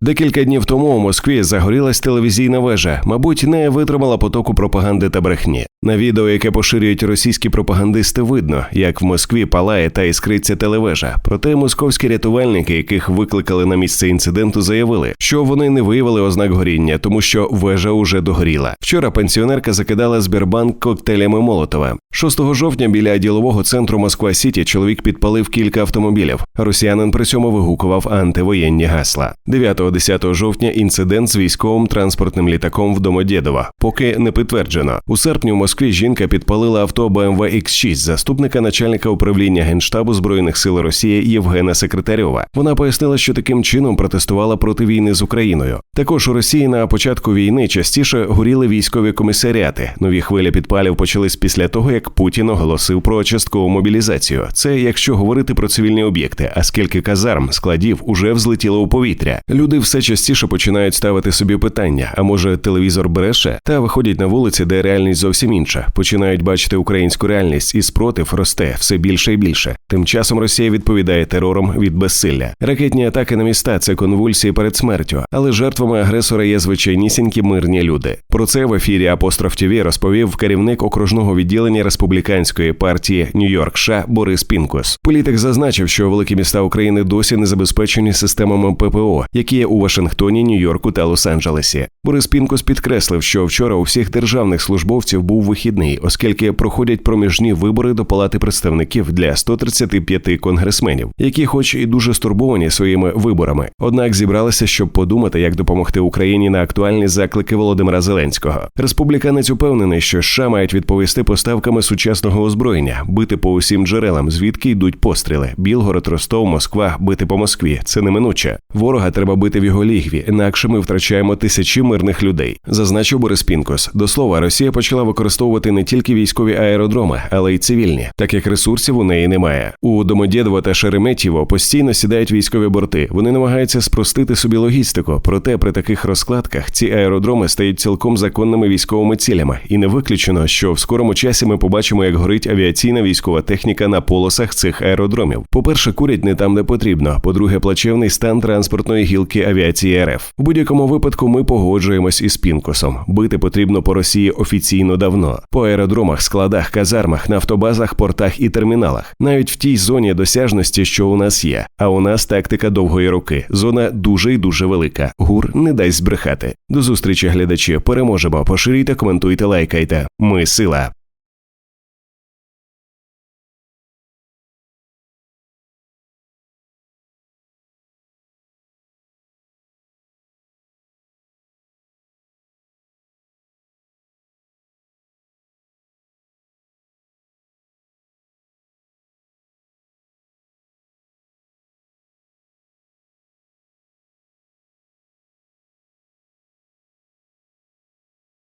Декілька днів тому у Москві загорілась телевізійна вежа. Мабуть, не витримала потоку пропаганди та брехні. На відео, яке поширюють російські пропагандисти, видно, як в Москві палає та іскриться телевежа. Проте московські рятувальники, яких викликали на місце інциденту, заявили, що вони не виявили ознак горіння, тому що вежа уже догоріла. Вчора пенсіонерка закидала Сбербанк коктейлями Молотова. 6 жовтня біля ділового центру Москва Сіті чоловік підпалив кілька автомобілів. Росіянин при цьому вигукував антивоєнні гасла. 9-10 жовтня інцидент з військовим транспортним літаком в Домодєдова. Поки не підтверджено. У серпні в Москві жінка підпалила авто BMW X6 заступника начальника управління генштабу збройних сил Росії Євгена Секретарьова. Вона пояснила, що таким чином протестувала проти війни з Україною. Також у Росії на початку війни частіше горіли військові комісаріати. Нові хвилі підпалів почались після того, як Путін оголосив про часткову мобілізацію. Це якщо говорити про цивільні об'єкти, а скільки казарм складів уже взлетіло у повітря. Люди все частіше починають ставити собі питання: а може телевізор бреше? Та виходять на вулиці, де реальність зовсім інша. Починають бачити українську реальність, і спротив росте все більше і більше. Тим часом Росія відповідає терором від безсилля. Ракетні атаки на міста це конвульсії перед смертю, але жертвами агресора є звичайнісінькі мирні люди. Про це в ефірі Апостроф ТВ розповів керівник окружного відділення республіканської партії Нью-Йорк США Борис Пінкус. Політик зазначив, що великі міста України досі не забезпечені системами ППО, які у Вашингтоні, Нью-Йорку та Лос-Анджелесі. Борис Пінкус підкреслив, що вчора у всіх державних службовців був вихідний, оскільки проходять проміжні вибори до палати представників для 135 конгресменів, які, хоч і дуже стурбовані своїми виборами, однак зібралися, щоб подумати, як допомогти Україні на актуальні заклики Володимира Зеленського. Республіканець упевнений, що США мають відповісти поставками сучасного озброєння, бити по усім джерелам, звідки йдуть постріли. Білгород, Ростов, Москва, бити по Москві. Це неминуче. Ворога треба бити в його лігві, інакше ми втрачаємо тисячі мирних людей. Зазначив Борис Пінкос. До слова, Росія почала використовувати не тільки військові аеродроми, але й цивільні, так як ресурсів у неї немає. У Домодєдово та Шереметьєво постійно сідають військові борти. Вони намагаються спростити собі логістику. Проте при таких розкладках ці аеродроми стають цілком законними військовими цілями, і не виключено, що в скорому часі ми побачимо, як горить авіаційна військова техніка на полосах цих аеродромів. По-перше, курять не там, де потрібно. По-друге, плачевний стан транспортної гілки авіації РФ. У будь-якому випадку ми погоджуємось із Пінкосом. Бити потрібно по Росії офіційно давно. По аеродромах, складах, казармах, нафтобазах, портах і терміналах, навіть в тій зоні досяжності, що у нас є. А у нас тактика довгої руки. Зона дуже і дуже велика. Гур не дасть збрехати. До зустрічі, глядачі. Переможемо. Поширюйте, коментуйте, лайкайте. Ми сила.